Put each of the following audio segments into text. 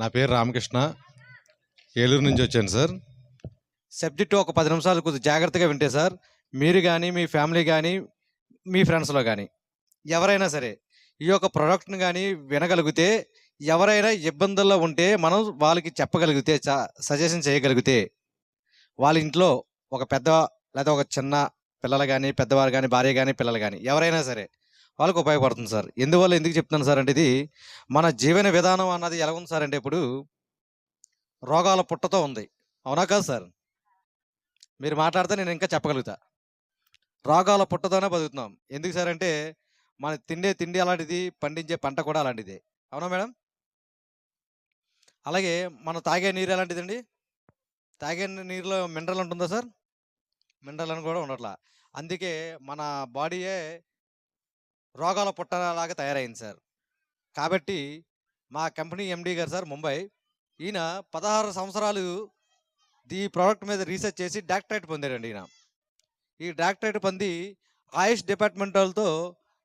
నా పేరు రామకృష్ణ. ఏలూరు నుంచి వచ్చాను సార్. సబ్జెక్టు ఒక పది నిమిషాలు కొద్దిగా జాగ్రత్తగా వింటే సార్. మీరు కానీ మీ ఫ్యామిలీ కానీ మీ ఫ్రెండ్స్లో కానీ ఎవరైనా సరే ఈ యొక్క ప్రోడక్ట్ని కానీ వినగలిగితే ఎవరైనా ఇబ్బందుల్లో ఉంటే మనం వాళ్ళకి చెప్పగలిగితే సజెషన్ చేయగలిగితే వాళ్ళ ఇంట్లో ఒక పెద్ద లేదా ఒక చిన్న పిల్లలు కానీ పెద్దవారు కానీ భార్య కానీ పిల్లలు కానీ ఎవరైనా సరే వాళ్ళకు ఉపయోగపడుతుంది సార్. ఎందువల్ల ఎందుకు చెప్తున్నాను సార్ అంటే ఇది మన జీవన విధానం అన్నది ఎలా ఉంది సార్ అంటే ఇప్పుడు రోగాల పుట్టతో ఉంది. అవునా కాదు సార్? మీరు మాట్లాడితే నేను ఇంకా చెప్పగలుగుతా. రోగాల పుట్టతోనే బతుకుతున్నాం. ఎందుకు సార్ అంటే మన తిండే తిండి అలాంటిది పండించే పంట కూడా అలాంటిదే. అవునా మేడం? అలాగే మనం తాగే నీరు ఎలాంటిదండి? తాగే నీరులో మినరల్ ఉంటుందా సార్? మినరల్ అని కూడా ఉండట్లా. అందుకే మన బాడీయే రోగాల పుట్టలాగా తయారైంది సార్. కాబట్టి మా కంపెనీ ఎండీ గారు సార్ ముంబై ఈయన పదహారు సంవత్సరాలు ఈ ప్రోడక్ట్ మీద రీసెర్చ్ చేసి డాక్టరేట్ పొందాడండి ఈయన. ఈ డాక్టరేట్ పొంది ఆయుష్ డిపార్ట్మెంట్ వాళ్ళతో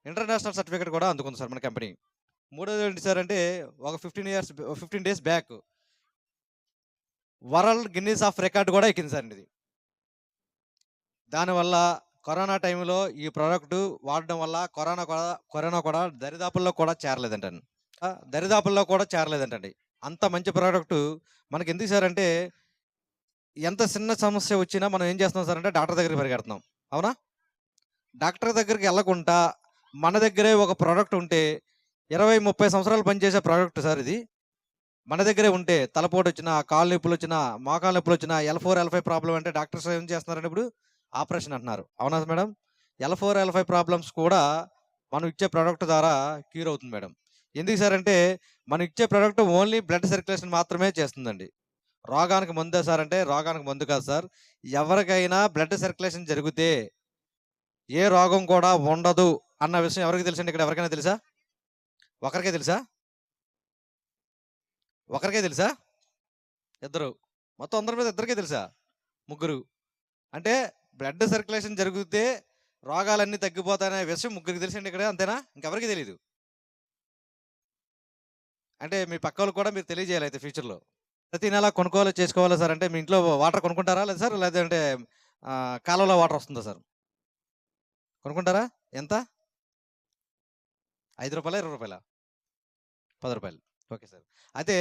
ఇంటర్నేషనల్ సర్టిఫికేట్ కూడా అందుకుంది సార్ మన కంపెనీ. మూడోది ఏంటి సార్ అంటే ఒక fifteen years fifteen days back world Guinness of record కూడా ఎక్కింది సార్ ఇది దానివల్ల కరోనా టైంలో ఈ ప్రోడక్ట్ వాడడం వల్ల కరోనా కూడా కరోనా కూడా దరిదాపుల్లో కూడా చేరలేదంటండి. దరిదాపుల్లో కూడా చేరలేదంటండి. అంత మంచి ప్రోడక్ట్ మనకి ఎందుకు సార్ అంటే ఎంత చిన్న సమస్య వచ్చినా మనం ఏం చేస్తున్నాం సార్ అంటే డాక్టర్ దగ్గరికి పరిగెడుతున్నాం. అవునా? డాక్టర్ దగ్గరికి వెళ్ళకుండా మన దగ్గరే ఒక ప్రోడక్ట్ ఉంటే ఇరవై ముప్పై సంవత్సరాలు పనిచేసే ప్రోడక్ట్ సార్ ఇది. మన దగ్గరే ఉంటే తలపోటు వచ్చినా కాళ్ళు నొప్పులు వచ్చినా మోకాలు నొప్పులు వచ్చినా L four L five problem అంటే డాక్టర్స్ ఏం చేస్తున్నారంటే ఇప్పుడు ఆపరేషన్ అంటున్నారు. అవునా madam? L four L five problems కూడా మనం ఇచ్చే ప్రోడక్ట్ ద్వారా క్యూర్ అవుతుంది మేడం. ఎందుకు సార్ అంటే మనం ఇచ్చే ప్రోడక్ట్ ఓన్లీ బ్లడ్ సర్క్యులేషన్ మాత్రమే చేస్తుందండి. రోగానికి ముందే సార్ అంటే రోగానికి మందు కాదు సార్. ఎవరికైనా బ్లడ్ సర్క్యులేషన్ జరిగితే ఏ రోగం కూడా ఉండదు అన్న విషయం ఎవరికి తెలుసండి ఇక్కడ ఎవరికైనా తెలుసా? ఒకరికే తెలుసా? ఒకరికే తెలుసా? ఇద్దరు. మొత్తం అందరి మీద ఇద్దరికే తెలుసా? ముగ్గురు. అంటే బ్లడ్ సర్క్యులేషన్ జరిగితే రోగాలన్నీ తగ్గిపోతాయనే విషయం ముగ్గురికి తెలుసండి ఇక్కడ అంతేనా? ఇంకెవరికి తెలియదు అంటే మీ పక్క వాళ్ళకి కూడా మీరు తెలియజేయాలి అయితే ఫ్యూచర్లో. ప్రతి నెల కొనుక్కోవాలి చేసుకోవాలి సార్? అంటే మీ ఇంట్లో వాటర్ కొనుక్కుంటారా లేదా సార్? లేదంటే కాలువలో వాటర్ వస్తుందా సార్? కొనుక్కుంటారా? ఎంత? ఐదు రూపాయల ఇరవై రూపాయల? పది రూపాయలు. Okay sir. అయితే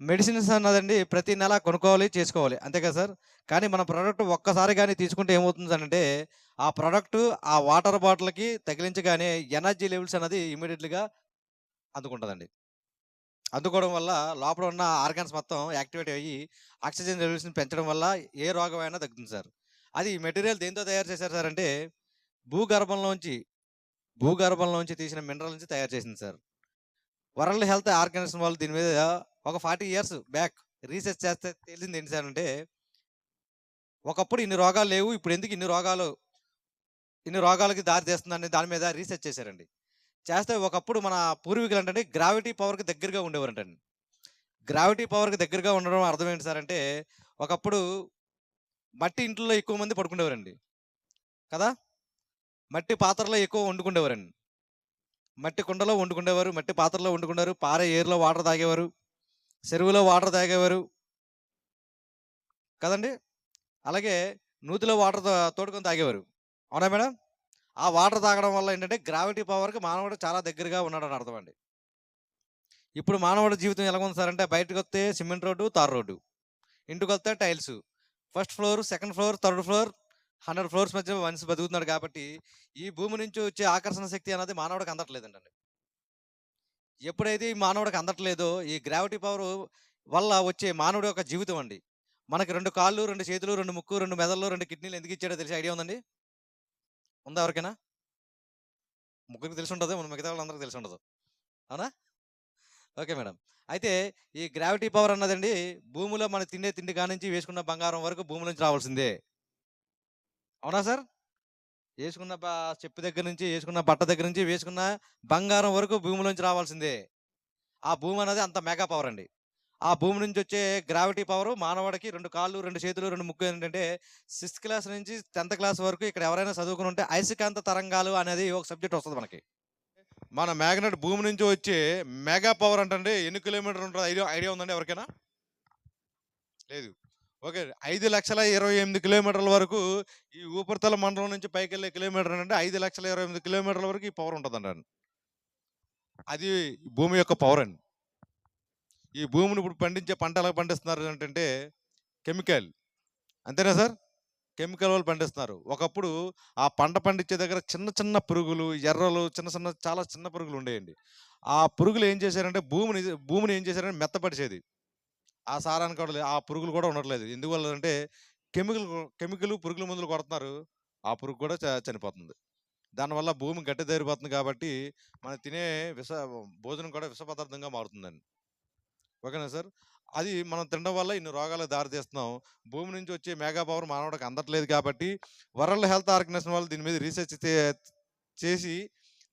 మెడిసిన్స్ అన్నదండి ప్రతి నెల కొనుక్కోవాలి చేసుకోవాలి. అంతే కదా సార్? కానీ మన ప్రోడక్ట్ ఒక్కసారి కానీ తీసుకుంటే ఏమవుతుంది అంటే ఆ ప్రోడక్ట్ ఆ వాటర్ బాటిల్కి తగిలించగానే ఎనర్జీ లెవెల్స్ అనేది ఇమీడియట్లీగా అందుకుంటుందండి. అందుకోవడం వల్ల లోపల ఉన్న ఆర్గాన్స్ మొత్తం యాక్టివేట్ అయ్యి ఆక్సిజన్ లెవెల్స్ని పెంచడం వల్ల ఏ రోగమైనా తగ్గుతుంది సార్. అది మెటీరియల్ దేంతో తయారు చేశారు సార్ అంటే భూగర్భంలోంచి భూగర్భంలోంచి తీసిన మినరల్ నుంచి తయారు చేసింది సార్. వరల్డ్ హెల్త్ ఆర్గనైజేషన్ వాళ్ళు దీని మీద ఒక ఫార్టీ ఇయర్స్ బ్యాక్ రీసెర్చ్ చేస్తే తెలిసింది ఏంటి సార్ అంటే ఒకప్పుడు ఇన్ని రోగాలు లేవు ఇప్పుడు ఎందుకు ఇన్ని రోగాలు ఇన్ని రోగాలకి దారి తీస్తుందని దాని మీద రీసెర్చ్ చేశారండి. చేస్తే ఒకప్పుడు మన పూర్వీకులు అంటే గ్రావిటీ పవర్కి దగ్గరగా ఉండేవారంటండి. గ్రావిటీ పవర్కి దగ్గరగా ఉండడం అర్థం ఏంటి సార్ అంటే ఒకప్పుడు మట్టి ఇంట్లో ఎక్కువ మంది పడుకునేవారండి కదా? మట్టి పాత్రలో ఎక్కువ వండుకునేవారండి మట్టి కుండలో వండుకునేవారు మట్టి పాత్రలో వండుకున్నారు పారే ఏరులో వాటర్ తాగేవారు. చెరువులో వాటర్ తాగేవారు. కదండి? అలాగే నూతిలో వాటర్ తోడుకొని తాగేవారు. అవునా మేడం? ఆ వాటర్ తాగడం వల్ల ఏంటంటే గ్రావిటీ పవర్కి మానవుడు చాలా దగ్గరగా ఉన్నాడు అర్థం అండి ఇప్పుడు మానవుడి జీవితం ఎలా ఉంది సార్ అంటే బయటకు వస్తే సిమెంట్ రోడ్డు తార్ రోడ్డు. ఇంటికి వస్తే tiles. First floor second floor third floor hundred floors మధ్య మనిషి బతుకుతున్నాడు కాబట్టి ఈ భూమి నుంచి వచ్చే ఆకర్షణ శక్తి అనేది మానవుడికి అందట్లేదండి ఎప్పుడైతే ఈ మానవుడికి అందట్లేదో ఈ గ్రావిటీ పవర్ వల్ల వచ్చే మానవుడి యొక్క జీవితం అండి. మనకి రెండు కాళ్ళు రెండు చేతులు రెండు ముక్కు రెండు మెదళ్ళు రెండు కిడ్నీలు ఎందుకు ఇచ్చాడో తెలిసి ఐడియా ఉందండి? ఉందా ఎవరికైనా? ముగ్గురికి తెలిసి ఉండదు మన మిగతా వాళ్ళందరికీ తెలిసి ఉండదు. అవునా? Okay madam. అయితే ఈ గ్రావిటీ పవర్ అన్నదండి భూమిలో మన తినే తిండి కానించి వేసుకున్న బంగారం వరకు భూమి నుంచి రావాల్సిందే. అవునా సార్? వేసుకున్న చెప్పు దగ్గర నుంచి వేసుకున్న బట్ట దగ్గర నుంచి వేసుకున్న బంగారం వరకు భూమిలోంచి రావాల్సిందే. ఆ భూమి అనేది అంత మెగా పవర్ అండి. ఆ భూమి నుంచి వచ్చే గ్రావిటీ పవర్ మానవాడికి రెండు కాళ్ళు రెండు చేతులు రెండు ముక్కు ఏంటంటే సిక్స్త్ క్లాస్ నుంచి టెన్త్ క్లాస్ వరకు ఇక్కడ ఎవరైనా చదువుకుని ఉంటే అయస్కాంత తరంగాలు అనేది ఒక సబ్జెక్ట్ వస్తుంది మనకి. మన మ్యాగ్నెట్ భూమి నుంచి వచ్చే మెగా పవర్ అంటే ఎన్ని కిలోమీటర్ ఉంటుంది ఐడియా ఐడియా ఉందండి ఎవరికైనా? లేదు. ఓకే. ఐదు లక్షల ఇరవై ఎనిమిది కిలోమీటర్ల వరకు ఈ ఉపరితల మండలం నుంచి పైకి వెళ్ళే కిలోమీటర్ అంటే ఐదు లక్షల ఇరవై ఎనిమిది కిలోమీటర్ల వరకు ఈ పవర్ ఉంటుందండి అది భూమి యొక్క పవర్ అండి. ఈ భూమిని ఇప్పుడు పండించే పంట ఎలా పండిస్తున్నారు అంటే కెమికల్. అంతేనా సార్? కెమికల్ వాళ్ళు పండిస్తున్నారు. ఒకప్పుడు ఆ పంట పండించే దగ్గర చిన్న చిన్న పురుగులు ఎర్రలు చిన్న చిన్న చాలా చిన్న పురుగులు ఉండేయండి. ఆ పురుగులు ఏం చేశారంటే భూమిని భూమిని ఏం చేశారంటే మెత్తపరిచేది. ఆ సారానికి కూడా లే- ఆ పురుగులు కూడా ఉండట్లేదు. ఎందువల్ల అంటే కెమికల్ కెమికల్ పురుగుల మందులు కొడుతున్నారు ఆ పురుగు కూడా చ- చనిపోతుంది. దానివల్ల భూమి గట్టి తేరిపోతుంది కాబట్టి మనం తినే విష భోజనం కూడా విష పదార్థంగా మారుతుందండి. ఓకేనా సార్? అది మనం తినడం వల్ల ఇన్ని రోగాలకు దారితీస్తున్నాం భూమి నుంచి వచ్చే మెగా పవర్ మానవుడికి అందట్లేదు కాబట్టి వరల్డ్ హెల్త్ ఆర్గనైజేషన్ వాళ్ళు దీని మీద రీసెర్చ్ చేసి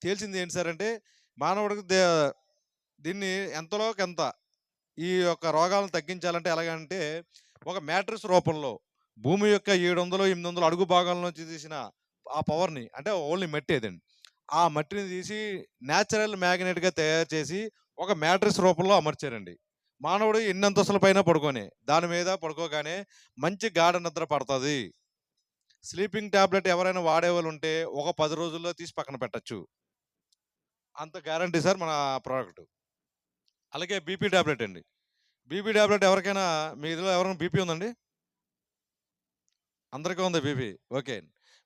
తేల్చింది ఏంటి సార్ అంటే మానవుడికి దే- దీన్ని ఎంతలోకి ఎంత ఈ యొక్క రోగాలను తగ్గించాలంటే ఎలాగంటే ఒక మ్యాట్రిక్స్ రూపంలో భూమి యొక్క ఏడు వందలు ఎనిమిది వందలు అడుగు భాగాల నుంచి తీసిన ఆ పవర్ని అంటే ఓన్లీ మట్టి అదండి ఆ మట్టిని తీసి న్యాచురల్ మ్యాగ్నెట్గా తయారు చేసి ఒక మ్యాట్రిక్స్ రూపంలో అమర్చారండి. మానవుడు ఎన్ని అంతస్తుల పైన పడుకొని దాని మీద పడుకోగానే మంచి గాఢ నిద్ర పడుతుంది. స్లీపింగ్ టాబ్లెట్ ఎవరైనా వాడేవాళ్ళు ఉంటే ఒక పది రోజుల్లో తీసి పక్కన పెట్టచ్చు. అంత గ్యారంటీ సార్ మన ప్రోడక్ట్. అలాగే బీపీ ట్యాబ్లెట్ అండి. బీపీ ట్యాబ్లెట్ ఎవరికైనా మీ ఇదిలో ఎవరైనా బీపీ ఉందండి? అందరికీ ఉంది బీపీ. ఓకే.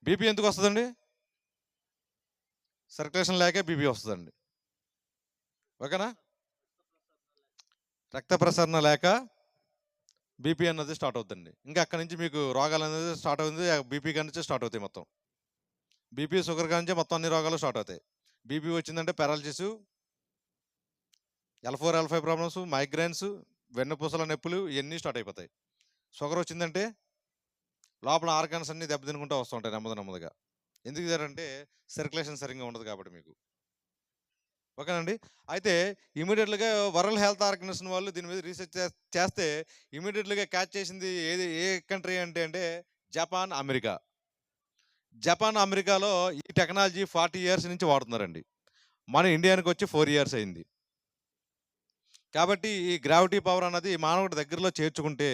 బీపీ ఎందుకు వస్తుందండి? సర్క్యులేషన్ లేకే బీపీ వస్తుందండి. ఓకేనా? రక్త ప్రసరణ లేక బీపీ అన్నది స్టార్ట్ అవుతుందండి. ఇంకా అక్కడి నుంచి మీకు రోగాలు అనేది స్టార్ట్ అవుతుంది. బీపీ కాడి నుంచి స్టార్ట్ అవుతాయి మొత్తం. బీపీ షుగర్ కాడి నుంచి మొత్తం అన్ని రోగాలు స్టార్ట్ అవుతాయి. బీపీ వచ్చిందంటే paralysis L four L five problems migraines వెన్నుపూసల నొప్పులు ఇవన్నీ స్టార్ట్ అయిపోతాయి. షుగర్ వచ్చిందంటే లోపల ఆర్గాన్స్ అన్ని దెబ్బతినుకుంటూ వస్తుంటాయి నెమ్మది నెమ్మదిగా. ఎందుకు అంటే సర్క్యులేషన్ సరిగ్గా ఉండదు కాబట్టి మీకు. ఓకేనండి? అయితే ఇమీడియట్గా వరల్డ్ హెల్త్ ఆర్గనైజేషన్ వాళ్ళు దీని మీద రీసెర్చ్ చేస్తే ఇమీడియట్గా క్యాచ్ చేసింది ఏది ఏ కంట్రీ అంటే అంటే జపాన్ అమెరికా. జపాన్ అమెరికాలో ఈ టెక్నాలజీ ఫార్టీ ఇయర్స్ నుంచి వాడుతున్నారండి. మన ఇండియానికి వచ్చి ఫోర్ ఇయర్స్ అయింది. కాబట్టి ఈ గ్రావిటీ పవర్ అన్నది మానవుడి దగ్గరలో చేర్చుకుంటే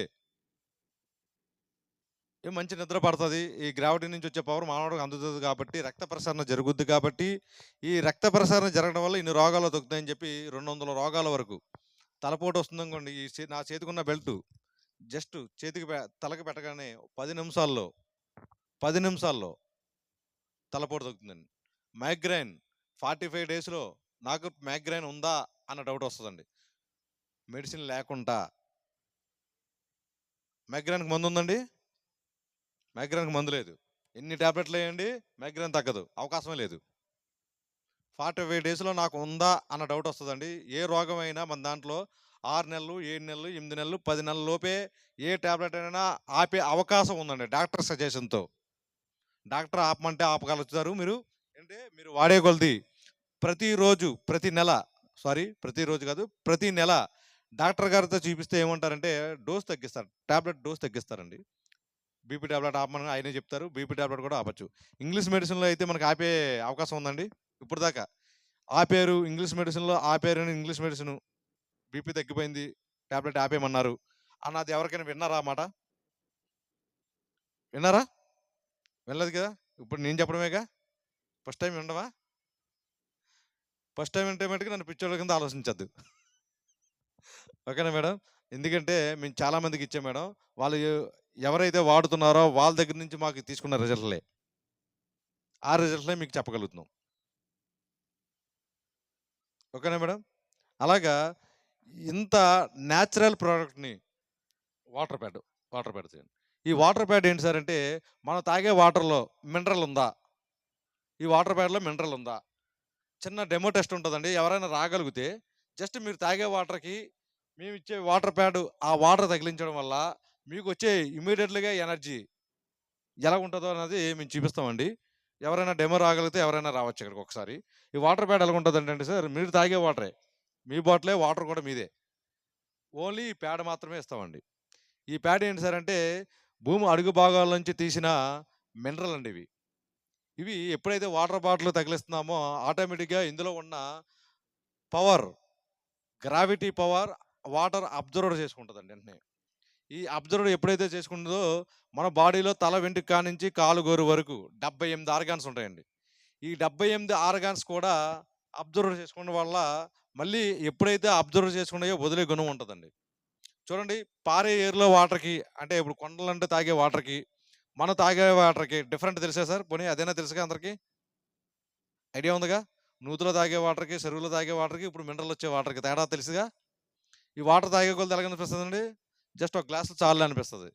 ఏ మంచి నిద్ర పడుతుంది. ఈ గ్రావిటీ నుంచి వచ్చే పవర్ మానవుడికి అందుతుంది కాబట్టి రక్త ప్రసరణ జరుగుద్ది కాబట్టి ఈ రక్త ప్రసరణ జరగడం వల్ల ఇన్ని రోగాలు దొరుకుతాయని చెప్పి రెండు వందల రోగాల వరకు తలపోటు వస్తుంది అనుకోండి ఈ చే- నా చేతికున్న బెల్ట్ జస్ట్ చేతికి పె- తలకి పెట్టగానే పది నిమిషాల్లో పది నిమిషాల్లో తలపోటు దొరుకుతుందండి మైగ్రైన్ ఫార్టీ ఫైవ్ డేస్లో నాకు మైగ్రైన్ ఉందా అన్న డౌట్ వస్తుందండి. మెడిసిన్ లేకుండా మైగ్రేన్కి మందు ఉందండి? మైగ్రేన్కి మందు లేదు. ఎన్ని టాబ్లెట్లు వేయండి? మైగ్రేన్ తగ్గదు. అవకాశమే లేదు. ఫార్టీ ఫైవ్ డేస్లో నాకు ఉందా అన్న డౌట్ వస్తుందండి. ఏ రోగం అయినా మన దాంట్లో ఆరు నెలలు ఏడు నెలలు ఎనిమిది నెలలు పది నెలల లోపే ఏ టాబ్లెట్ అయినా ఆపే అవకాశం ఉందండి డాక్టర్ సజెషన్తో. డాక్టర్ ఆపమంటే ఆపగలుగుతారు మీరు. అంటే మీరు వాడే కొలది ప్రతిరోజు ప్రతి నెల సారీ ప్రతిరోజు కాదు ప్రతి నెల డాక్టర్ గారితో చూపిస్తే ఏమంటారంటే డోస్ తగ్గిస్తారు. టాబ్లెట్ డోస్ తగ్గిస్తారండి. బీపీ టాబ్లెట్ ఆపమని ఆయనే చెప్తారు. బీపీ టాబ్లెట్ కూడా ఆపచ్చు. ఇంగ్లీష్ మెడిసిన్లో అయితే మనకు ఆపే అవకాశం ఉందండి. ఇప్పుడు దాకా ఆపారు ఇంగ్లీష్ మెడిసిన్లో ఆపేరు ఇంగ్లీష్ మెడిసిన్. బీపీ తగ్గిపోయింది టాబ్లెట్ ఆపేయమన్నారు. అన్నది ఎవరికైనా విన్నారా అన్నమాట విన్నారా? వినలేదు కదా? ఇప్పుడు నేను చెప్పడమేగా? ఫస్ట్ టైం వినడమా? ఫస్ట్ టైం వింటే మటుకు నన్ను పిచ్చోళ్ళ కింద ఆలోచించద్దు. ఓకేనా మేడం? ఎందుకంటే మేము చాలా మందికి ఇచ్చాం మేడం. వాళ్ళు ఎవరైతే వాడుతున్నారో వాళ్ళ దగ్గర నుంచి మాకు తీసుకున్న రిజల్ట్లే. ఆ రిజల్ట్లే మీకు చెప్పగలుగుతున్నాం. ఓకేనా మేడం? అలాగా ఇంత న్యాచురల్ ప్రోడక్ట్ని వాటర్ ప్యాడ్ వాటర్ ప్యాడ్ చేయండి. ఈ వాటర్ ప్యాడ్ ఏంటి సార్ అంటే మనం తాగే వాటర్లో మినరల్ ఉందా? ఈ వాటర్ ప్యాడ్లో మినరల్ ఉందా? చిన్న డెమో టెస్ట్ ఉంటుందండి. ఎవరైనా రాగలిగితే జస్ట్ మీరు తాగే వాటర్కి మేము ఇచ్చే వాటర్ ప్యాడ్ ఆ వాటర్ తగిలించడం వల్ల మీకు వచ్చే ఇమీడియట్లీగా ఎనర్జీ ఎలా ఉంటుందో అనేది మేము చూపిస్తామండి. ఎవరైనా డెమో రాగలిగితే ఎవరైనా రావచ్చు ఇక్కడికి ఒకసారి. ఈ వాటర్ ప్యాడ్ ఎలా ఉంటుంది అంటే సార్ మీరు తాగే వాటరే. మీ బాటిలే వాటర్ కూడా మీదే. ఓన్లీ ఈ ప్యాడ్ మాత్రమే ఇస్తామండి. ఈ ప్యాడ్ ఏంటి సార్ అంటే భూమి అడుగు భాగాల నుంచి తీసిన మినరల్ అండి ఇవి. ఇవి ఎప్పుడైతే వాటర్ బాటిల్ తగిలిస్తున్నామో ఆటోమేటిక్‌గా ఇందులో ఉన్న power, gravity power water absorb చేసుకుంటుందండి వెంటనే. ఈ అబ్జర్వ్ ఎప్పుడైతే చేసుకుంటుందో మన బాడీలో తల వెంట్రుక కానించి కాలు గోరు వరకు 78 ఆర్గాన్స్ ఉంటాయండి. ఈ 78 ఆర్గాన్స్ కూడా అబ్జర్వ్ చేసుకోవడం వల్ల మళ్ళీ ఎప్పుడైతే అబ్జర్వ్ చేసుకున్నాయో వదిలే గుణం ఉంటుందండి చూడండి పారే ఏరులో వాటర్‌కి అంటే ఇప్పుడు కొండలంటే తాగే వాటర్‌కి, మనం తాగే వాటర్‌కి డిఫరెంట్ తెలుసా సార్? పోనీ అదైనా తెలుసుగా అందరికీ ఐడియా ఉందిగా? నూతులో తాగే వాటర్‌కి, చెరువులో తాగే వాటర్‌కి, ఇప్పుడు మినరల్ వచ్చే వాటర్‌కి తేడా తెలుసుగా? ఈ వాటర్ తాగే కొలది అండి జస్ట్ ఒక గ్లాసు చాలు అనిపిస్తుంది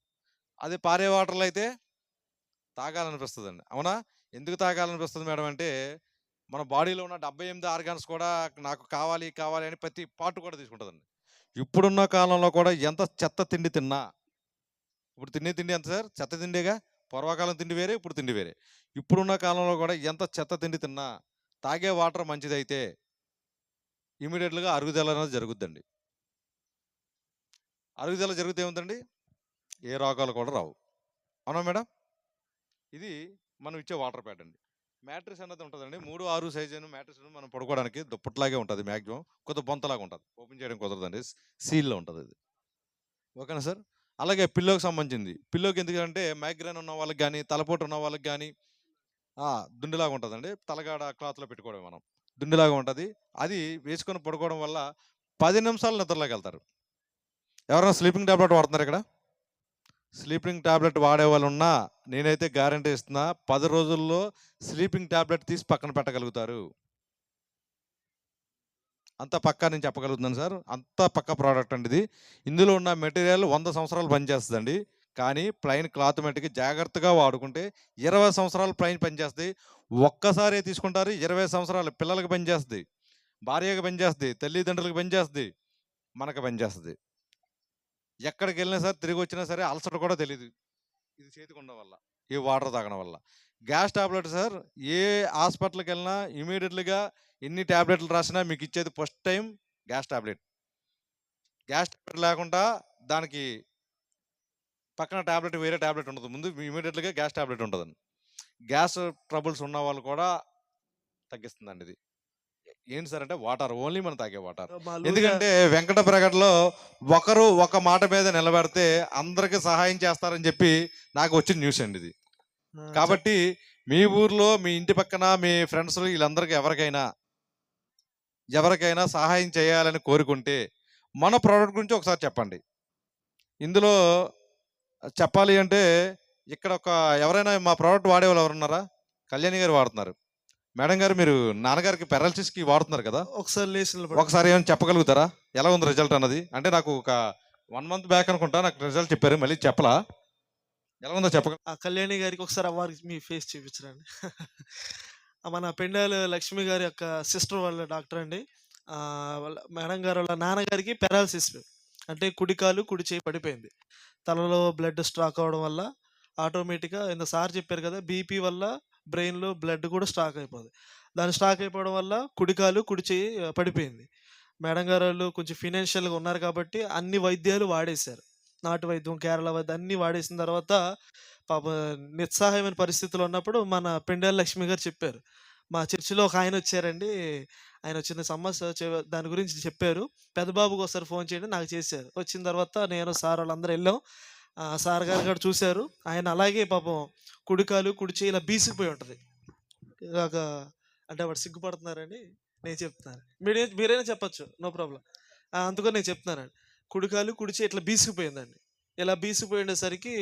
అదే పారే వాటర్‌లో అయితే తాగాలనిపిస్తదండి. అవునా? ఎందుకు తాగాలనిపిస్తుంది మేడం అంటే, మన బాడీలో ఉన్న 78 ఆర్గాన్స్ కూడా నాకు కావాలి, కావాలి అని ప్రతి పార్ట్ కూడా తీసుకుంటుందండి ఇప్పుడున్న కాలంలో కూడా ఎంత చెత్త తిండి తిన్నా ఇప్పుడు తినే తిండి ఎంత సార్? చెత్త తిండేగా. పూర్వకాలం తిండి వేరే, ఇప్పుడు తిండి వేరే. ఇప్పుడున్న కాలంలో కూడా ఎంత చెత్త తిండి తిన్నా, తాగే వాటర్ మంచిదైతే ఇమీడియట్గా అరుగుదల అనేది జరుగుద్దండి. అరుగుదల జరిగితే ఏముందండి? ఏ రోగాలు కూడా రావు. అవునా మేడం? ఇది మనం ఇచ్చే వాటర్ ప్యాడ్ అండి. మ్యాట్రిక్స్ అన్నది ఉంటుందండి మూడు ఆరు సైజ్ అని మ్యాట్రిక్స్ మనం పడుకోవడానికి దుప్పట్లాగే ఉంటుంది మ్యాక్సిమం కొద్దిగా బొంతలాగా ఉంటుంది ఓపెన్ చేయడం కుదరదండి. సీల్లో ఉంటుంది ఇది ఓకేనా సార్? అలాగే పిల్లోకి సంబంధించింది. పిల్లోకి ఎందుకంటే మైగ్రేన్ ఉన్న వాళ్ళకి కానీ తలపోటు ఉన్న వాళ్ళకి కానీ దుండిలాగా ఉంటుందండి తలగాడ క్లాత్‌లో పెట్టుకోవడం మనం. దుండిలాగా ఉంటుంది అది వేసుకొని పడుకోవడం వల్ల పది నిమిషాలు నిద్రలోకి వెళ్తారు ఎవరైనా స్లీపింగ్ టాబ్లెట్ వాడుతున్నారు ఇక్కడ? స్లీపింగ్ ట్యాబ్లెట్ వాడే వాళ్ళు ఉన్నా నేనైతే గ్యారంటీ ఇస్తున్నా పది రోజుల్లో స్లీపింగ్ టాబ్లెట్ తీసి పక్కన పెట్టగలుగుతారు. అంత పక్కా నేను చెప్పగలుగుతున్నాను సార్. అంత పక్కా ప్రోడక్ట్ అండి ఇది. ఇందులో ఉన్న మెటీరియల్ వంద సంవత్సరాలు పనిచేస్తుందండి కానీ ప్లైన్ క్లాత్ మట్టికి జాగ్రత్తగా వాడుకుంటే 20 సంవత్సరాలు ప్లైన్ పనిచేస్తుంది ఒక్కసారే తీసుకుంటారు 20 సంవత్సరాలు పిల్లలకి పనిచేస్తుంది భార్యకి పనిచేస్తుంది తల్లిదండ్రులకు పనిచేస్తుంది మనకు పనిచేస్తుంది ఎక్కడికెళ్ళినా సరే తిరిగొచ్చినా సరే అలసట కూడా తెలియదు ఇది చేతికుండడం వల్ల. ఈ వాటర్ తాగడం వల్ల. గ్యాస్ టాబ్లెట్ సార్ ఏ హాస్పిటల్కి వెళ్ళినా ఇమీడియట్లీగా ఎన్ని టాబ్లెట్‌లు రాసినా మీకు ఇచ్చేది first time gas tablet. Gas tablet లేకుండా దానికి పక్కన టాబ్లెట్ వేరే టాబ్లెట్ ఉండదు. ముందు ఇమీడియట్గా గ్యాస్ టాబ్లెట్ ఉంటుంది గ్యాస్ ట్రబుల్స్ ఉన్న వాళ్ళు కూడా తగ్గిస్తుందండి ఇది. ఏంటి సార్ అంటే వాటర్ ఓన్లీ మనం తాగే వాటర్. ఎందుకంటే వెంకట ప్రగతిలో ఒకరు ఒక మాట మీద నిలబడితే అందరికి సహాయం చేస్తారని చెప్పి నాకు వచ్చిన న్యూస్ అండి ఇది. కాబట్టి మీ ఊర్లో, మీ ఇంటి పక్కన మీ ఫ్రెండ్స్ వీళ్ళందరికి ఎవరికైనా ఎవరికైనా సహాయం చేయాలని కోరుకుంటే మన ప్రోడక్ట్ గురించి ఒకసారి చెప్పండి. ఇందులో చెప్పాలి అంటే ఇక్కడ ఒక ఎవరైనా మా ప్రోడక్ట్ వాడేవాళ్ళు ఎవరున్నారా? కళ్యాణి గారు వాడుతున్నారు. మేడం గారు మీరు నాన్నగారికి పారాలిసిస్‌కి వాడుతున్నారు కదా! ఒకసారి లేచి నిలబడండి. ఒకసారి ఏమైనా చెప్పగలుగుతారా? ఎలా ఉంది రిజల్ట్ అన్నది? అంటే నాకు ఒక 1 మంత్ బ్యాక్ అనుకుంటా నాకు రిజల్ట్ చెప్పారు. మళ్ళీ చెప్పలా? ఎలా ఉందో చెప్పగ ఆ కళ్యాణి గారికి ఒకసారి వారికి మీ ఫేస్ చూపించరండి. మన పెండాల లక్ష్మి గారి యొక్క సిస్టర్ వాళ్ళ డాక్టర్ అండి. వాళ్ళ మేడం గారు వాళ్ళ నాన్నగారికి పారాలిసిస్. అంటే కుడి కాలు, కుడి చేయి పడిపోయింది. తలలో బ్లడ్ స్ట్రాక్ అవ్వడం వల్ల ఆటోమేటిక్‌గా ఇంద సార్ చెప్పారు కదా! బీపీ వల్ల బ్రెయిన్‌లో బ్లడ్ కూడా స్టాక్ అయిపోద్ది. దాని స్టాక్ అయిపోవడం వల్ల కుడికాలు కుడి చేయి పడిపోయింది. మేడం గారోళ్ళు కొంచెం ఫినాన్షియల్‌గా ఉన్నారు కాబట్టి అన్ని వైద్యాలు వాడేశారు. నాటు వైద్యం, కేరళ వైద్యం అన్ని వాడేసిన తర్వాత పాపం నిస్సహాయమైన పరిస్థితులు ఉన్నప్పుడు మన పెండాల లక్ష్మి గారు చెప్పారు. మా చర్చిలో ఒక ఆయన వచ్చారండి ఆయన వచ్చిన సమస్య దాని గురించి చెప్పారు. పెద్దబాబుకి ఒకసారి ఫోన్ చేయండి నాకు చేశారు. వచ్చిన తర్వాత నేను సార్ వాళ్ళందరూ వెళ్ళాం సార్ గారు కూడా చూశారు ఆయన అలాగే పాపం కుడికాలు కుడిచి ఇలా బీసుకుపోయి ఉంటది. ఇలాగ అంటే వాడు సిగ్గుపడుతున్నారని నేను చెప్తున్నాను. మీరే మీరైనా చెప్పొచ్చు. నో ప్రాబ్లం అందుకని నేను చెప్తున్నానండి. కుడికాలు కుడిచి ఇట్లా బీసుకుపోయిందండి. ఇలా బీసుకుపోయి ఉండేసరికి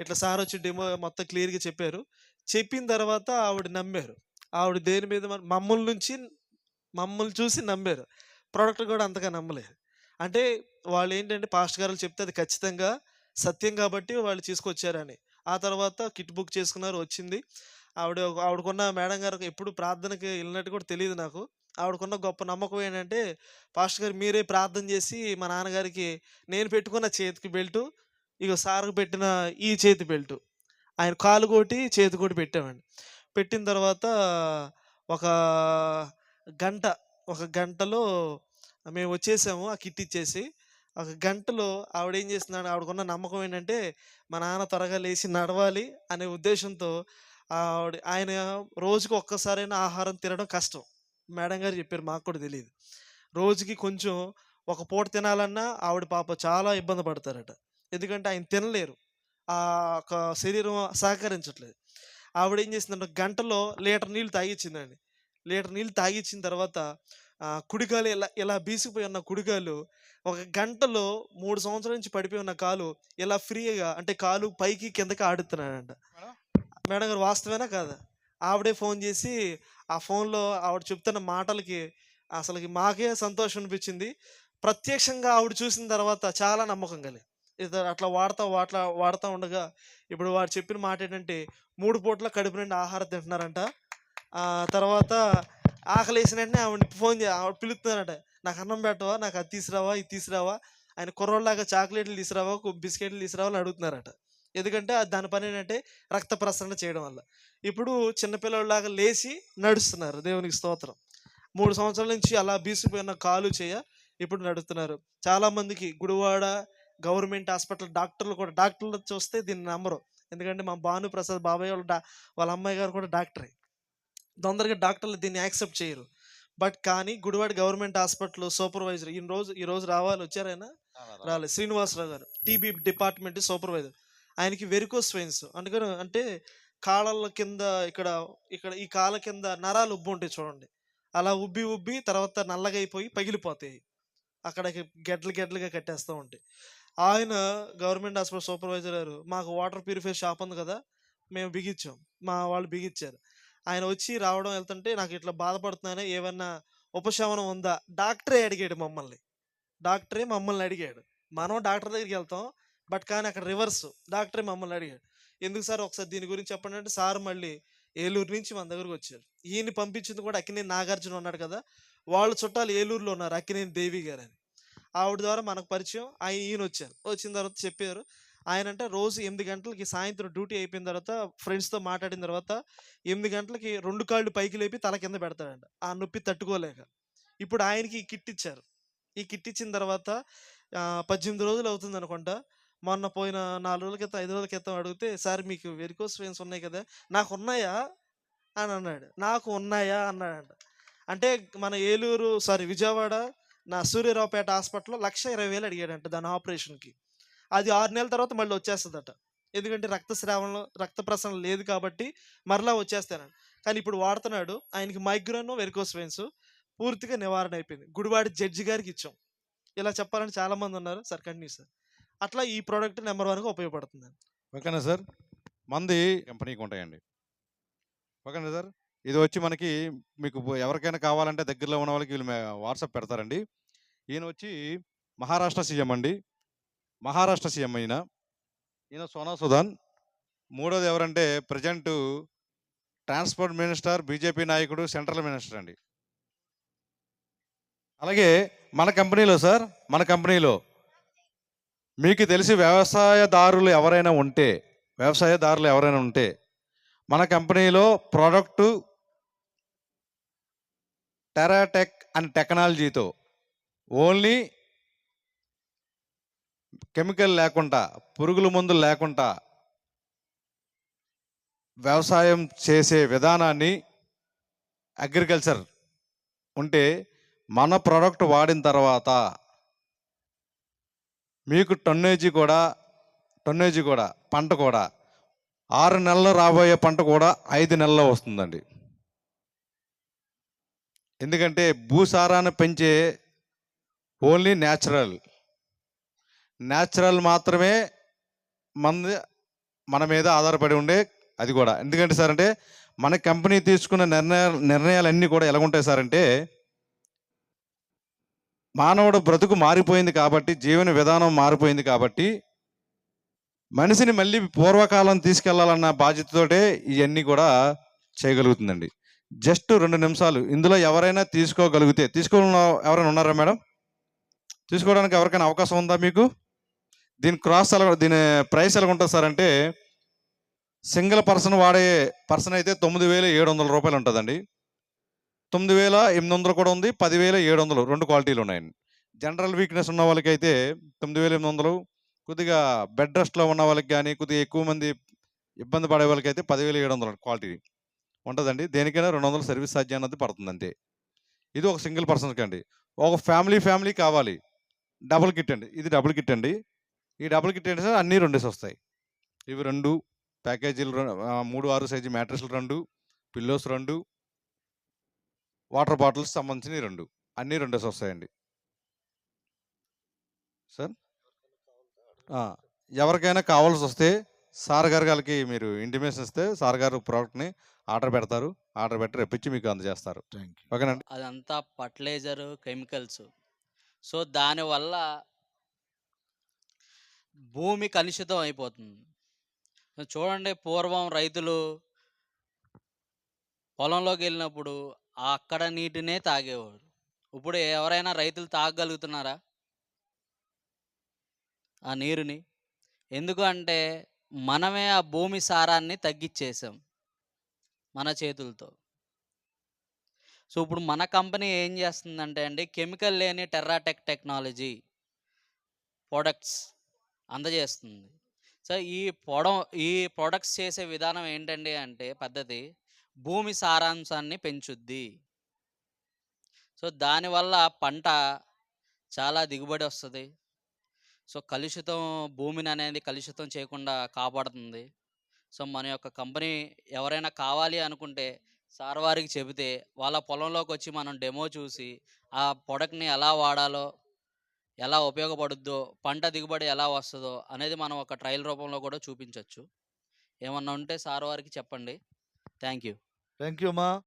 ఇట్లా సార్ వచ్చి డెమో మొత్తం క్లియర్‌గా చెప్పారు. చెప్పిన తర్వాత ఆవిడ నమ్మారు. ఆవిడ దేని మీద మమ్మల్ని నుంచి మమ్మల్ని చూసి నమ్మారు. ప్రోడక్ట్ కూడా అంతగా నమ్మలేదు. అంటే వాళ్ళు ఏంటంటే పాస్టర్ గారు చెప్తే అది ఖచ్చితంగా సత్యం కాబట్టి వాళ్ళు తీసుకొచ్చారని. ఆ తర్వాత కిట్ బుక్ చేసుకున్నారు వచ్చింది. ఆవిడ ఆవిడకున్న మేడం గారు ఎప్పుడు ప్రార్థనకి వెళ్ళినట్టు కూడా తెలియదు నాకు. ఆవిడకున్న గొప్ప నమ్మకం ఏంటంటే పాస్టర్ గారు మీరే ప్రార్థన చేసి మా నాన్నగారికి నేను పెట్టుకున్న చేతికి బెల్టు, ఇగో సార్‌కి పెట్టిన ఈ చేతి బెల్టు. ఆయన కాలు కొట్టి చేతి కొట్టి పెట్టామండి. పెట్టిన తర్వాత ఒక గంట, ఒక గంటలో మేము వచ్చేసాము ఆ కిట్ ఇచ్చేసి. ఒక గంటలో ఆవిడేం చేస్తున్నాడు ఆవిడకున్న నమ్మకం ఏంటంటే మా నాన్న త్వరగా లేచి నడవాలి అనే ఉద్దేశంతో ఆవిడ ఆయన రోజుకి ఒక్కసారైనా ఆహారం తినడం కష్టం. మేడం గారు చెప్పారు మాకు కూడా తెలియదు రోజుకి కొంచెం ఒక పూట తినాలన్నా ఆవిడ పాప చాలా ఇబ్బంది పడతారట. ఎందుకంటే ఆయన తినలేరు. ఆ ఒక శరీరం సహకరించట్లేదు. ఆవిడ ఏం చేసిందంటే గంటలో లీటర్ నీళ్ళు తాగిచ్చిందండి. లీటర్ నీళ్ళు తాగిచ్చిన తర్వాత ఆహ్, కుడికాలు ఇలా ఇలా బీసుకుపోయి ఉన్న కుడికాలు ఒక గంటలో 3 సంవత్సరాల నుంచి పడిపోయి ఉన్న కాలు ఇలా ఫ్రీగా అంటే కాలు పైకి కిందకి ఆడుతున్నాడంట. మేడం? మేడం గారు వాస్తవేనా కాదా? ఆవిడే ఫోన్ చేసి ఆ ఫోన్‌లో ఆవిడ చెప్తున్న మాటలకి అసలకి మాకే సంతోషం అనిపించింది. ప్రత్యక్షంగా ఆవిడ చూసిన తర్వాత చాలా నమ్మకం కలిగింది. ఇది అట్లా వాడతా వాట్లా వాడతా ఉండగా ఇప్పుడు వాడు చెప్పిన మాట ఏంటంటే 3 పూటల కడుపు నిండా ఆహారం తింటున్నారంట. ఆహ్, ఆకలి వేసిన వెంటనే ఆవిడ ఫోన్ చే ఆవిడ పిలుస్తున్నారట. నాకు అన్నం పెట్టవా? నాకు అది తీసుకురావా? ఇది తీసుకురావా? ఆయన కుర్రోళ్ళలాగా చాక్లెట్‌లు తీసుకురావా? కు బిస్కెట్‌లు తీసుకురావా? అని అడుగుతున్నారట. ఎందుకంటే అది దాని పని ఏంటంటే రక్త ప్రసరణ చేయడం వల్ల. ఇప్పుడు చిన్నపిల్లలాగా లేచి నడుస్తున్నారు. దేవునికి స్తోత్రం. మూడు సంవత్సరాల నుంచి అలా బీసిపోయిన కాలు, చేయ ఇప్పుడు నడుస్తున్నారు. చాలామందికి గుడివాడ గవర్నమెంట్ హాస్పిటల్ డాక్టర్లు కూడా డాక్టర్లు చూస్తే దీన్ని నమ్మరు. ఎందుకంటే మా భాను ప్రసాద్ బాబాయ్ వాళ్ళ డా వాళ్ళ అమ్మాయి గారు కూడా డాక్టరే. తొందరగా డాక్టర్లు దీన్ని యాక్సెప్ట్ చేయరు. బట్ కానీ గుడివాడ గవర్నమెంట్ హాస్పిటల్ సూపర్వైజర్ ఈ రోజు ఈ రోజు రావాలి వచ్చారాయన? రాలేదు. శ్రీనివాసరావు గారు. TB department supervisor. ఆయనకి వెరికోస్ వెయిన్స్ అందుకని అంటే కాళ్ళ కింద ఇక్కడ ఇక్కడ ఈ కాళ్ళ కింద నరాలు ఉబ్బుంటాయి చూడండి. అలా ఉబ్బి ఉబ్బి తర్వాత నల్లగా అయిపోయి పగిలిపోతాయి. అక్కడికి గెడ్డలు గెడ్డలుగా కట్టేస్తా ఉంటాయి. ఆయన గవర్నమెంట్ హాస్పిటల్ సూపర్వైజర్ గారు మాకు వాటర్ ప్యూరిఫై షాప్ ఉంది కదా! మేము బిగించాం. మా వాళ్ళు బిగించారు. ఆయన వచ్చి రావడం వెళ్తుంటే నాకు ఇట్లా బాధపడుతున్నాను ఏమన్నా ఉపశమనం ఉందా? డాక్టరే అడిగాడు మమ్మల్ని. డాక్టరే మమ్మల్ని అడిగాడు. మనం డాక్టర్ దగ్గరికి వెళ్తాం. బట్ కానీ అక్కడ రివర్స్. డాక్టరే మమ్మల్ని అడిగాడు. ఎందుకు సార్ ఒకసారి దీని గురించి చెప్పండి అంటే సార్ మళ్ళీ ఏలూరు నుంచి మన దగ్గరకు వచ్చారు. ఈయన్ని పంపించింది కూడా అక్కినేని నాగార్జున ఉన్నాడు కదా! వాళ్ళ చుట్టాలు ఏలూరులో ఉన్నారు. అక్కినేని దేవి గారు అని ఆవిడ ద్వారా మనకు పరిచయం. ఆయన ఈయన వచ్చారు వచ్చిన తర్వాత చెప్పారు. ఆయన అంటే రోజు ఎనిమిది గంటలకి సాయంత్రం డ్యూటీ అయిపోయిన తర్వాత ఫ్రెండ్స్‌తో మాట్లాడిన తర్వాత ఎనిమిది గంటలకి రెండు కాళ్ళు పైకి లేపి తల కింద పెడతాడంట. ఆ నొప్పి తట్టుకోలేక. ఇప్పుడు ఆయనకి ఈ కిట్ ఇచ్చారు. ఈ కిట్ ఇచ్చిన తర్వాత పద్దెనిమిది రోజులు అవుతుంది అనుకుంటా మొన్న పోయిన నాలుగు రోజుల క్రితం, ఐదు రోజుల క్రితం అడిగితే సార్ మీకు వెరికోస్ వెయిన్స్ ఉన్నాయి కదా! నాకు ఉన్నాయా అని అన్నాడు. నాకు ఉన్నాయా? అన్నాడంట. అంటే మన ఏలూరు సారీ విజయవాడ నా సూర్యరావుపేట హాస్పిటల్‌లో 1,20,000 అడిగాడంట దాని ఆపరేషన్‌కి. అది ఆరు నెలల తర్వాత మళ్ళీ వచ్చేస్తుందట ఎందుకంటే రక్తస్రావంలో రక్త ప్రసరణ లేదు కాబట్టి మరలా వచ్చేస్తానని కానీ ఇప్పుడు వాడుతున్నాడు. ఆయనకి మైగ్రేన్, వెరికోస్ వెయిన్స్ పూర్తిగా నివారణ అయిపోయింది. గుడివాడి జడ్జి గారికి ఇచ్చాం. ఇలా చెప్పాలని చాలామంది ఉన్నారు. Sir continue sir. అట్లా ఈ ప్రోడక్ట్ నెంబర్ వన్గా ఉపయోగపడుతుంది ఓకేనా సార్? మంది కంపెనీకి ఉంటాయండి. ఓకేనా సార్? ఇది వచ్చి మనకి మీకు ఎవరికైనా కావాలంటే దగ్గరలో ఉన్న వాళ్ళకి వీళ్ళు వాట్సాప్ పెడతారండి. ఈయన వచ్చి మహారాష్ట్ర సీఎం అండి. మహారాష్ట్ర సీఎం అయిన ఈయన సోనా సుధాన్ మూడోది ఎవరంటే ప్రెజెంటు ట్రాన్స్‌పోర్ట్ మినిస్టర్, బీజేపీ నాయకుడు, సెంట్రల్ మినిస్టర్ అండి. అలాగే మన కంపెనీలో సార్, మన కంపెనీలో మీకు తెలిసి వ్యవసాయదారులు ఎవరైనా ఉంటే, వ్యవసాయదారులు ఎవరైనా ఉంటే, మన కంపెనీలో ప్రోడక్టు టెరాటెక్ అండ్ టెక్నాలజీతో ఓన్లీ కెమికల్ లేకుండా, పురుగుల మందులు లేకుండా వ్యవసాయం చేసే విధానాన్ని అగ్రికల్చర్ ఉంటే మన ప్రోడక్ట్ వాడిన తర్వాత మీకు టన్నేజీ కూడా టన్నేజీ కూడా పంట కూడా ఆరు నెలల్లో రాబోయే పంట కూడా ఐదు నెలల్లో వస్తుందండి. ఎందుకంటే భూసారాన్ని పెంచే ఓన్లీ న్యాచురల్. న్యాచురల్ మాత్రమే మన మన మీద ఆధారపడి ఉండే అది కూడా. ఎందుకంటే సార్ అంటే మన కంపెనీ తీసుకున్న నిర్ణయాలు నిర్ణయాలన్నీ కూడా ఎలాగుంటాయి సార్ అంటే మానవుడు బ్రతుకు మారిపోయింది కాబట్టి, జీవన విధానం మారిపోయింది కాబట్టి మనిషిని మళ్ళీ పూర్వకాలం తీసుకెళ్ళాలన్న బాధ్యతతోటే ఇవన్నీ కూడా చేయగలుగుతుందండి. జస్ట్ రెండు నిమిషాలు ఇందులో ఎవరైనా తీసుకోగలిగితే తీసుకోవాలన్న ఎవరైనా ఉన్నారా మేడం? తీసుకోవడానికి ఎవరికైనా అవకాశం ఉందా మీకు? దీని క్రాస్ ఎలా దీని ప్రైస్ ఎలాగుంటది సార్ అంటే సింగిల్ పర్సన్ వాడే పర్సన్ అయితే తొమ్మిది వేల ఏడు వందలు రూపాయలు ఉంటుందండి. తొమ్మిది వేల ఎనిమిది వందలు కూడా ఉంది. 10,700 2 క్వాలిటీలు ఉన్నాయండి. జనరల్ వీక్‌నెస్ ఉన్న వాళ్ళకైతే 9,800 కొద్దిగా బెడ్ రెస్ట్‌లో ఉన్న వాళ్ళకి కానీ కొద్దిగా ఎక్కువ మంది ఇబ్బంది పడే వాళ్ళకి అయితే పదివేల ఏడు వందలు క్వాలిటీ ఉంటుందండి. దేనికైనా రెండు వందల సర్వీస్ ఛార్జ్ అన్నది పడుతుంది అంతే. ఇది ఒక సింగిల్ పర్సన్కి అండి ఒక ఫ్యామిలీ ఫ్యామిలీ కావాలి. డబుల్ కిట్ అండి. ఇది డబుల్ కిట్ అండి. ఈ డబుల్ కిట్ అంటే అన్నీ రెండేసి వస్తాయి. ఇవి రెండు ప్యాకేజీలు మూడు ఆరు సైజు మ్యాట్రెస్లు రెండు పిల్లోస్ రెండు వాటర్ బాటిల్స్ సంబంధించినవి రెండు. అన్నీ రెండేసి వస్తాయండి. సార్? ఆ, ఎవరికైనా కావాల్సి వస్తే సార్ గారు గారికి మీరు ఇంటిమేషన్ ఇస్తే సార్ గారు ప్రోడక్ట్ని ఆర్డర్ పెడతారు. ఆర్డర్ పెట్టి రెప్పించి మీకు అందజేస్తారు. థ్యాంక్ యూ ఓకేనండి? అదంతా ఫర్టిలైజర్ కెమికల్స్. సో దానివల్ల భూమి కలుషితం అయిపోతుంది. చూడండి పూర్వం రైతులు పొలంలోకి వెళ్ళినప్పుడు అక్కడ నీటినే తాగేవారు. ఇప్పుడు ఎవరైనా రైతులు తాగగలుగుతున్నారా? ఆ నీరుని? ఎందుకు అంటే మనమే ఆ భూమి సారాన్ని తగ్గించేసాం మన చేతులతో. సో ఇప్పుడు మన కంపెనీ ఏం చేస్తుందంటే అండి కెమికల్ లేని టెర్రాటెక్ టెక్నాలజీ ప్రొడక్ట్స్ అందజేస్తుంది. సో ఈ పొడం ఈ ప్రొడక్ట్స్ చేసే విధానం ఏంటండి అంటే పద్ధతి? భూమి సారాంశాన్ని పెంచుద్ది. సో దానివల్ల పంట చాలా దిగుబడి వస్తుంది. సో కలుషితం భూమిని అనేది కలుషితం చేయకుండా కాపాడుతుంది. సో మన యొక్క కంపెనీ ఎవరైనా కావాలి అనుకుంటే సార్ వారికి చెబితే వాళ్ళ పొలంలోకి వచ్చి మనం డెమో చూసి ఆ ప్రొడక్ట్ని ఎలా వాడాలో ఎలా ఉపయోగపడుద్దో పంట దిగుబడి ఎలా వస్తుందో అనేది మనం ఒక ట్రయల్ రూపంలో కూడా చూపించవచ్చు ఏమన్నా ఉంటే సార్ వారికి చెప్పండి. థ్యాంక్ యూ థ్యాంక్ యూ అమ్మా.